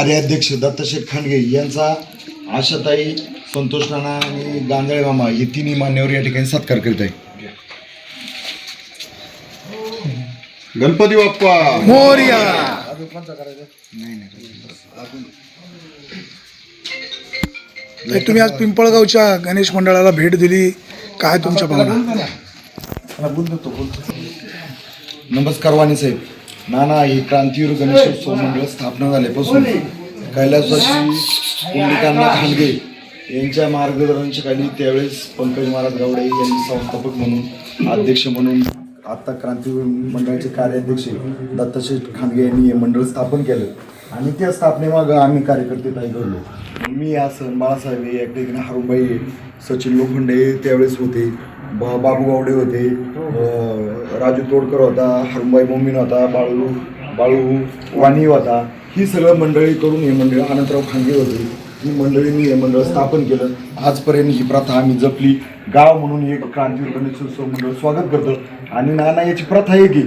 कार्याध्यक्ष दत्तशेठ खांडगे यांचा आशाताई संतोष नाना आणि गांधळे मामा हे तिन्ही मान्यवर या ठिकाणी सत्कार करीत आहे गणपती बाप्पा! मोर्या! ताई, तुम्ही आज पिंपळगावच्या गणेश मंडळाला भेट दिली. काय तुमच्या भावना? नमस्कार वाणी साहेब. नाना ही क्रांतीवीर गणेशोत्सव मंडळ स्थापना झाल्यापासून कैलासवासी पुंडलिकांना खांडगे यांच्या मार्गदर्शनाखाली त्यावेळेस पंकज महाराज गावडे यांनी संस्थापक म्हणून अध्यक्ष म्हणून आत्ता क्रांतीवीर मंडळाचे कार्याध्यक्ष दत्तशेठ खांडगे यांनी हे मंडळ स्थापन केलं. आणि त्या स्थापनेमागं आम्ही कार्यकर्ते काही घडलो. मी सण बाळासाहेब हे एकटे हारुबाई सचिन लोखंडे त्यावेळेस होते. बाबू गावडे होते राजू तोडकर होता हरुबाई मोमीन होता बाळू बाळू वाणी होता ही सगळं मंडळी करून हे मंडळ अनंतराव खांगे होते. ही मंडळींनी हे मंडळ स्थापन केलं. आजपर्यंत ही प्रथा आम्ही जपली. गाव म्हणून एक क्रांती गणेशोत्सव मंडळ स्वागत करतो. आणि नाना याची प्रथा आहे. की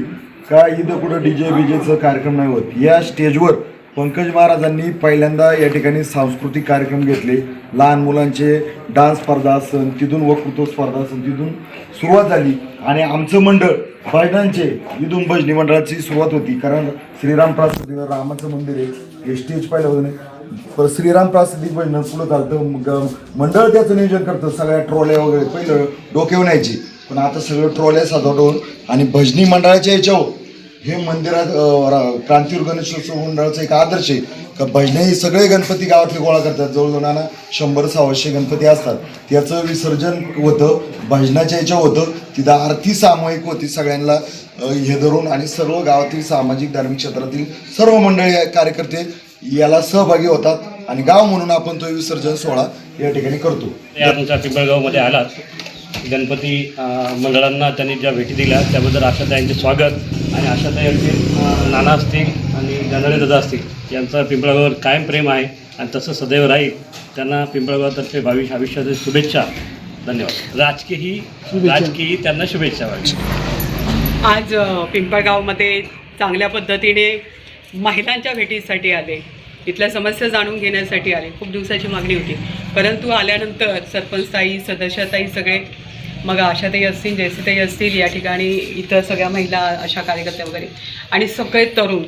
का इथं कुठं डीजे बीजेचं कार्यक्रम नाही होत. या स्टेजवर पंकज महाराजांनी पहिल्यांदा या ठिकाणी सांस्कृतिक कार्यक्रम घेतले. लहान मुलांचे डान्स स्पर्धा असन तिथून वक्तृत्व स्पर्धा असन तिथून सुरुवात झाली. आणि आमचं मंडळ भजनांचे इथून भजनी मंडळाची सुरुवात होती. कारण श्रीराम प्रासादीवर रामाचं मंदिर आहे. हे स्टेज पाहिलं होतं श्रीराम प्रासादिक भजन पुढं चालतं. मग मंडळ त्याचं नियोजन करतं. सगळ्या ट्रॉल्या वगैरे पहिलं डोक्यावर न्यायची पण आता सगळं ट्रॉल्या साजवडून आणि भजनी मंडळाच्या याच्यावर हे मंदिरात अ, क्रांतीवीर गणेशोत्सव मंडळाचं एक आदर्श आहे. का भजने हे सगळे गणपती गावातले गोळा करतात. जवळजवळ शंभर सहाशे गणपती असतात. त्याचं विसर्जन होतं भजनाच्या याच्या होतं. तिथं आरती सामूहिक होती सगळ्यांना हे धरून. आणि सर्व गावातील सामाजिक धार्मिक क्षेत्रातील सर्व मंडळी कार्यकर्ते याला सहभागी होतात. आणि गाव म्हणून आपण तो विसर्जन सोहळा या ठिकाणी करतो. या तुमच्या पिंपळगावमध्ये आलात. गणपती मंडळांना त्यांनी ज्या भेटी दिल्या त्याबद्दल आशाताईंचे स्वागत. आणि आशाताई असतील नाना असतील आणि गांधळे दादा असतील यांचं पिंपळगावावर कायम प्रेम आहे आणि तसं सदैव राहील. त्यांना पिंपळगावातर्फे भावी आयुष्याच्या शुभेच्छा. धन्यवाद. राजकीयही राजकीय त्यांना शुभेच्छा व्हावी आज पिंपळगावमध्ये चांगल्या पद्धतीने महिलांच्या भेटीसाठी आले. इथल्या समस्या जाणून घेण्यासाठी आले. खूप दिवसाची मागणी होती. परंतु आल्यानंतर सरपंचताई सदस्यताई सगळे मग आशाताई असतील जयसीताई असतील या ठिकाणी इतर सगळ्या महिला अशा कार्यकर्त्या वगैरे. आणि सगळे तरुण.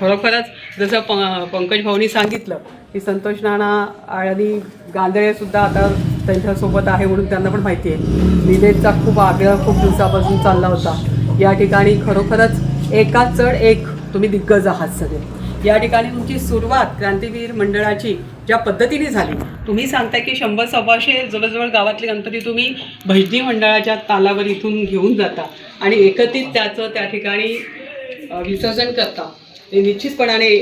खरोखरच जसं प पंकज भाऊनी सांगितलं की संतोष नाना आणि गांधळेसुद्धा आता त्यांच्यासोबत आहे म्हणून त्यांना पण माहिती आहे. निलेशचा खूप आग्रह खूप दिवसापासून चालला होता. या ठिकाणी खरोखरच एका चढ एक तुम्ही दिग्गज आहात सगळे. या ठिकाणी तुमची सुरुवात क्रांतीवीर मंडळाची ज्या पद्धतीने झाली. तुम्ही सांगताय की शंभर सव्वाशे जवळजवळ गावातले गणपती तुम्ही भजनी मंडळाच्या तालावर इथून घेऊन जाता आणि एकत्रित त्याचं त्या ठिकाणी विसर्जन करता. ते निश्चितपणाने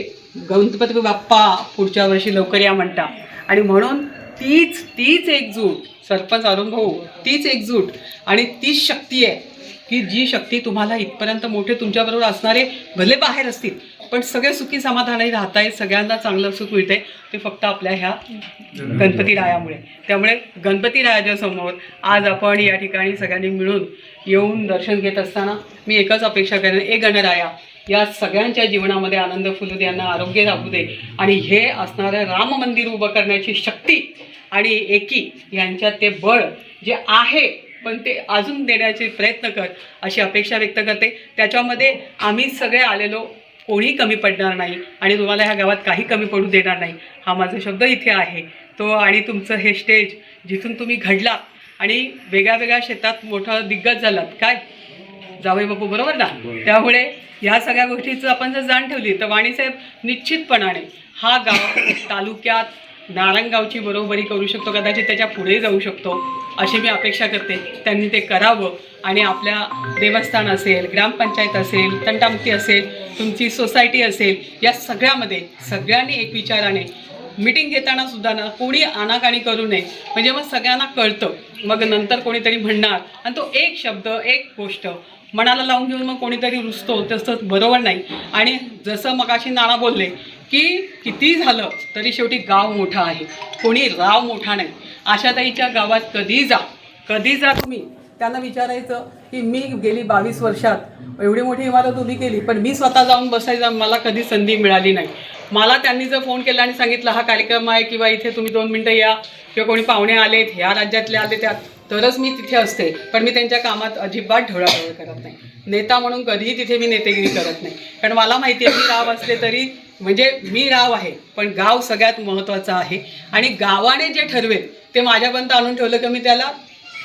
गणपती बाप्पा पुढच्या वर्षी लवकर या म्हणता. आणि म्हणून तीच तीच एकजूट सरपंच अरुण भाऊ तीच एकजूट आणि तीच शक्ती आहे की जी शक्ती तुम्हाला इथपर्यंत मोठे तुमच्याबरोबर असणारे भले बाहेर असतील पण सगळे सुखी समाधानी राहत आहेत सगळ्यांना चांगलं सुख मिळतंय. ते फक्त आपल्या ह्या गणपती रायामुळे. त्यामुळे गणपती रायाच्या समोर आज आपण या ठिकाणी सगळ्यांनी मिळून येऊन दर्शन घेत असताना मी एकच अपेक्षा करेन ए गणराया या सगळ्यांच्या जीवनामध्ये आनंद फुलू दे यांना आरोग्य राहू दे. आणि हे असणारं राम मंदिर उभं करण्याची शक्ती आणि एकी यांच्यात ते बळ जे आहे पण ते अजून देण्याचे प्रयत्न कर अशी अपेक्षा व्यक्त करते. त्याच्यामध्ये आम्ही सगळे आलेलो कोणी कमी पडणार नाही आणि तुम्हाला ह्या गावात काही कमी पडू देणार नाही. हा माझा शब्द इथे आहे. तो आणि तुमचं हे स्टेज जिथून तुम्ही घडलात आणि वेगळ्या वेगळ्या शेतात मोठं दिग्गज झालात. काय? जावई बापू बरोबर ना? त्यामुळे ह्या सगळ्या गोष्टीचं आपण जर जाण ठेवली तर वाणीसाहेब निश्चितपणाने हा गाव तालुक्यात नारायणगावची बरोबरी करू शकतो कदाचित त्याच्या पुढे जाऊ शकतो अशी मी अपेक्षा करते. त्यांनी ते करावं. आणि आपल्या देवस्थान असेल ग्रामपंचायत असेल तंटामुक्ती असेल तुमची सोसायटी असेल या सगळ्यामध्ये सगळ्यांनी एक विचाराने मीटिंग घेताना सुद्धा ना कोणी आनाकानी करू नये. म्हणजे मग सगळ्यांना कळतं. मग नंतर कोणीतरी म्हणणार आणि तो एक शब्द एक गोष्ट मनाला लावून घेऊन मग कोणीतरी रुसतो. तसं बरोबर नाही. आणि जसं मगाशी नाना बोलले की किती झालं तरी शेवटी गाव मोठा आहे. कोणी राव मोठा नाही. आशाताईच्या गावात कधी जा कधी जा तुम्ही? त्यांना विचारायचं की मी गेली बावीस वर्षात एवढी मोठी इमारत उभी केली पण मी स्वतः जाऊन बसायचा मला कधी संधी मिळाली नाही. मला त्यांनी जर फोन केला आणि सांगितलं हा कार्यक्रम आहे किंवा इथे तुम्ही दोन मिनटं या किंवा कोणी पाहुणे आलेत ह्या राज्यातले आले त्यात तरच मी तिथे असते पण मी त्यांच्या कामात अजिबात ढवळाढवळ करत नाही. नेता म्हणून कधीही तिथे मी नेतेगिरी करत नाही. कारण मला माहिती आहे मी राव असले तरी म्हणजे मी राव आहे पण गाव सगळ्यात महत्त्वाचं आहे. आणि गावाने जे ठरवेल ते माझ्यापर्यंत आणून ठेवलं की मी त्याला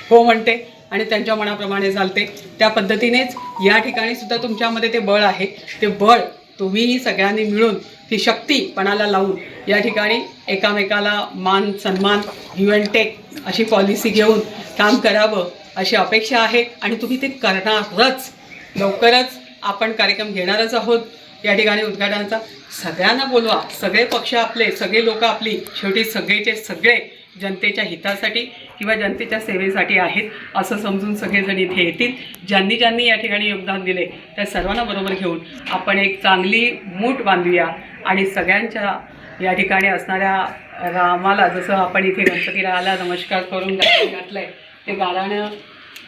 हो म्हणते. आणि त्यांच्या मनाप्रमाणे चालते. त्या पद्धतीनेच या ठिकाणी सुद्धा तुमच्यामध्ये ते बळ आहे. ते बळ तुम्हीही सगळ्यांनी मिळून ती शक्ती पणाला लावून या ठिकाणी एकामेकाला मान सन्मान यू अँड टेक अशी पॉलिसी घेऊन काम करावं अशी अपेक्षा आहे. आणि तुम्ही ते करणारच. लवकरच आपण कार्यक्रम घेणारच आहोत. या ठिकाणी उद्घाटनाचा सगळ्यांना बोलवा. सगळे पक्ष आपले सगळे लोक आपली शेवटी सगळेचे सगळे जनतेच्या हितासाठी किंवा जनतेच्या सेवेसाठी आहेत असं समजून सगळेजण इथे येतील. ज्यांनी ज्यांनी या ठिकाणी योगदान दिले त्या सर्वांना बरोबर घेऊन आपण एक चांगली मूठ बांधूया. आणि सगळ्यांच्या या ठिकाणी असणाऱ्या रामाला जसं आपण इथे गणपती राहाला नमस्कार करून गाणं आहे ते गाणं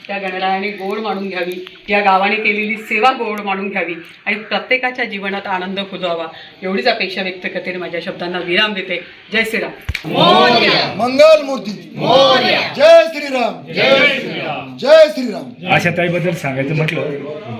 त्या गणरायाने गोड मानून घ्यावी या गावाने केलेली सेवा गोड मानून घ्यावी आणि प्रत्येकाच्या जीवनात आनंद फुलवावा एवढीच अपेक्षा व्यक्त करते माझ्या शब्दांना विराम देते. जय श्रीराम. मंगल मूर्ती. जय श्रीराम. जय श्रीराम. अशा ताईबद्दल सांगायचं म्हटलं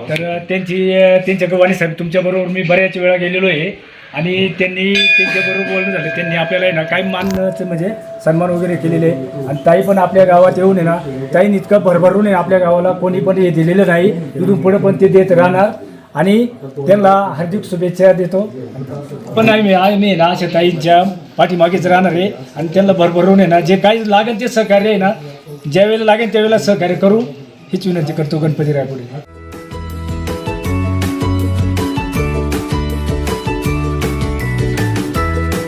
तर त्यांची त्यांच्या गव्हाणी साहेब तुमच्याबरोबर मी बऱ्याच वेळा गेलेलो आहे. आणि त्यांनी त्यांच्याबरोबर बोलणं झालं. त्यांनी आपल्याला आहे ना काही मानचं म्हणजे सन्मान वगैरे केलेले. आहे आणि ताई पण आपल्या गावात येऊन आहे ना ताईने इतकं भरभरून आहे आपल्या गावाला कोणी पण हे दिलेलं नाही. इथून पुढे पण ते देत राहणार. आणि त्यांना हार्दिक शुभेच्छा देतो. पण नाही मी आहे मी ना अशा ताईंच्या पाठीमागेच राहणार आहे. आणि त्यांना भरभरून आहे ना जे काही लागेल ते सहकार्य आहे ना ज्यावेळेला लागेल त्यावेळेला सहकार्य करू. हीच विनंती करतो गणपती रायपुढे